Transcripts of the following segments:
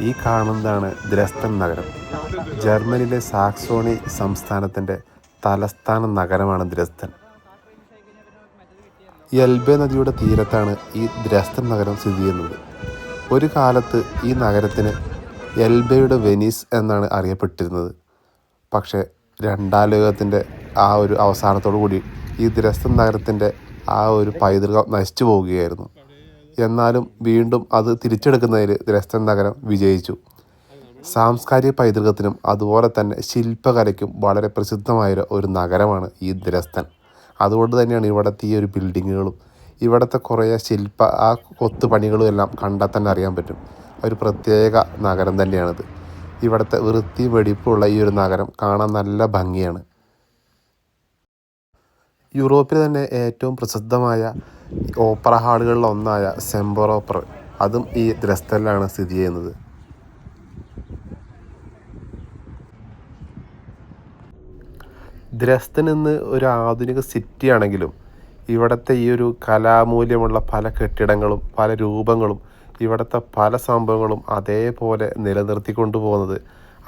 ഈ കാണുന്നതാണ് ദ്രസ്തൻ നഗരം. ജർമ്മനിയിലെ സാക്സോണി സംസ്ഥാനത്തിന്റെ തലസ്ഥാന നഗരമാണ് ദ്രസ്തൻ. എൽബെ നദിയുടെ തീരത്താണ് ഈ ദ്രസ്തൻ നഗരം സ്ഥിതി ചെയ്യുന്നത്. ഒരു കാലത്ത് ഈ നഗരത്തിന് എൽബയുടെ വെനീസ് എന്നാണ് അറിയപ്പെട്ടിരുന്നത്. പക്ഷേ രണ്ടാം ലോകത്തിന്റെ ആ ഒരു അവസാനത്തോടു കൂടി ഈ ദ്രസ്തൻ നഗരത്തിന്റെ ആ ഒരു പൈതൃകം നശിച്ചു പോവുകയായിരുന്നു. എന്നാലും വീണ്ടും അത് തിരിച്ചെടുക്കുന്നതിൽ ദ്രസ്തൻ നഗരം വിജയിച്ചു. സാംസ്കാരിക പൈതൃകത്തിനും അതുപോലെ തന്നെ ശില്പകലയ്ക്കും വളരെ പ്രസിദ്ധമായ ഒരു നഗരമാണ് ഈ ദ്രസ്തൻ അതുകൊണ്ട് തന്നെയാണ് ഇവിടുത്തെ ഈ ഒരു ബിൽഡിങ്ങുകളും ഇവിടുത്തെ കുറേ ശില്പ ആ കൊത്തുപണികളും എല്ലാം കണ്ടാൽ തന്നെ അറിയാൻ പറ്റും. ഒരു പ്രത്യേക നഗരം തന്നെയാണിത്. ഇവിടുത്തെ വൃത്തി വെടിപ്പുള്ള ഈ ഒരു നഗരം കാണാൻ നല്ല ഭംഗിയാണ്. യൂറോപ്പിലെ തന്നെ ഏറ്റവും പ്രസിദ്ധമായ ഓപ്പറ ഹാളുകളിൽ ഒന്നായ സെംബർ അതും ഈ ദ്രസ്തലിലാണ് സ്ഥിതി ചെയ്യുന്നത്. ദ്രസ്തൻ എന്ന് ഒരു ആധുനിക സിറ്റി ആണെങ്കിലും ഇവിടുത്തെ ഈ ഒരു കലാമൂല്യമുള്ള പല കെട്ടിടങ്ങളും പല രൂപങ്ങളും ഇവിടുത്തെ പല സംഭവങ്ങളും അതേപോലെ നിലനിർത്തിക്കൊണ്ടു പോകുന്നത്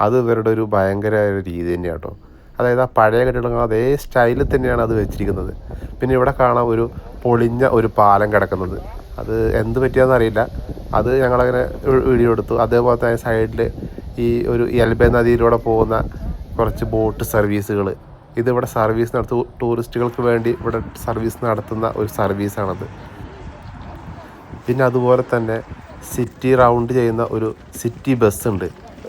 അത് ഇവരുടെ ഒരു ഭയങ്കര ഒരു രീതി തന്നെയാണ് കേട്ടോ അതായത് ആ പഴയ കെട്ടിടങ്ങൾ അതേ സ്റ്റൈലിൽ തന്നെയാണ് അത് വെച്ചിരിക്കുന്നത്. പിന്നെ ഇവിടെ കാണാം ഒരു പൊളിഞ്ഞ ഒരു പാലം കിടക്കുന്നത്. അത് എന്ത് പറ്റിയാന്ന് അറിയില്ല. അത് ഞങ്ങളങ്ങനെ വീഡിയോ എടുത്തു. അതേപോലെ തന്നെ സൈഡിൽ ഈ ഒരു എൽബെ നദിയിലൂടെ പോകുന്ന കുറച്ച് ബോട്ട് സർവീസുകൾ ഇതിവിടെ സർവീസ് നടത്തു ടൂറിസ്റ്റുകൾക്ക് വേണ്ടി ഇവിടെ സർവീസ് നടത്തുന്ന ഒരു സർവീസാണത്. പിന്നെ അതുപോലെ തന്നെ സിറ്റി റൗണ്ട് ചെയ്യുന്ന ഒരു സിറ്റി ബസ് ഉണ്ട്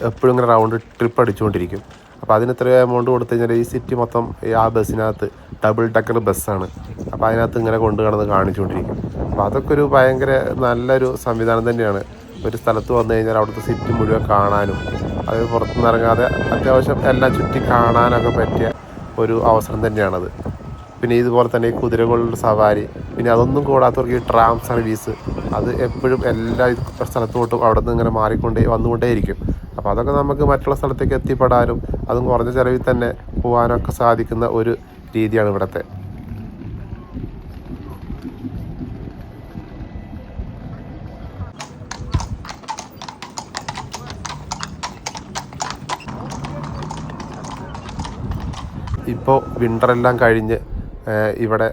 എപ്പോഴും ഇങ്ങനെ റൗണ്ട് ട്രിപ്പ് അടിച്ചുകൊണ്ടിരിക്കും. അപ്പോൾ അതിന് ഇത്ര എമൗണ്ട് കൊടുത്തു കഴിഞ്ഞാൽ ഈ സിറ്റി മൊത്തം ആ ബസ്സിനകത്ത് ഡബിൾ ടക്കർ ബസ്സാണ്. അപ്പോൾ അതിനകത്ത് ഇങ്ങനെ കൊണ്ടു കിടന്ന് കാണിച്ചുകൊണ്ടിരിക്കും. അപ്പോൾ അതൊക്കെ ഒരു ഭയങ്കര നല്ലൊരു സംവിധാനം തന്നെയാണ്. ഒരു സ്ഥലത്ത് വന്നു കഴിഞ്ഞാൽ അവിടുത്തെ സിറ്റി മുഴുവൻ കാണാനും അത് പുറത്തുനിന്ന് ഇറങ്ങാതെ അത്യാവശ്യം എല്ലാം ചുറ്റി കാണാനൊക്കെ പറ്റിയ ഒരു അവസരം തന്നെയാണത്. പിന്നെ ഇതുപോലെ തന്നെ കുതിരകളുടെ സവാരി പിന്നെ അതൊന്നും കൂടാത്തവർക്ക് ഈ ട്രാം സർവീസ് അത് എപ്പോഴും എല്ലാ സ്ഥലത്തോട്ടും അവിടെ നിന്ന് ഇങ്ങനെ മാറിക്കൊണ്ടേ വന്നുകൊണ്ടേയിരിക്കും. അപ്പോൾ അതൊക്കെ നമുക്ക് മറ്റുള്ള സ്ഥലത്തേക്ക് എത്തിപ്പെടാനും അതും കുറഞ്ഞ ചിലവിൽ തന്നെ പോകാനൊക്കെ സാധിക്കുന്ന ഒരു രീതിയാണ് ഇവിടുത്തെ. ഇപ്പോൾ വിന്ററെല്ലാം കഴിഞ്ഞ് ഇവിടെ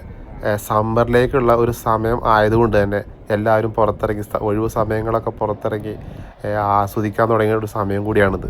സമ്മറിലേക്കുള്ള ഒരു സമയം ആയതുകൊണ്ട് തന്നെ എല്ലാവരും പുറത്തിറങ്ങി ഒഴിവ് സമയങ്ങളൊക്കെ പുറത്തിറങ്ങി ആസ്വദിക്കാൻ തുടങ്ങിയ ഒരു സമയം കൂടിയാണിത്.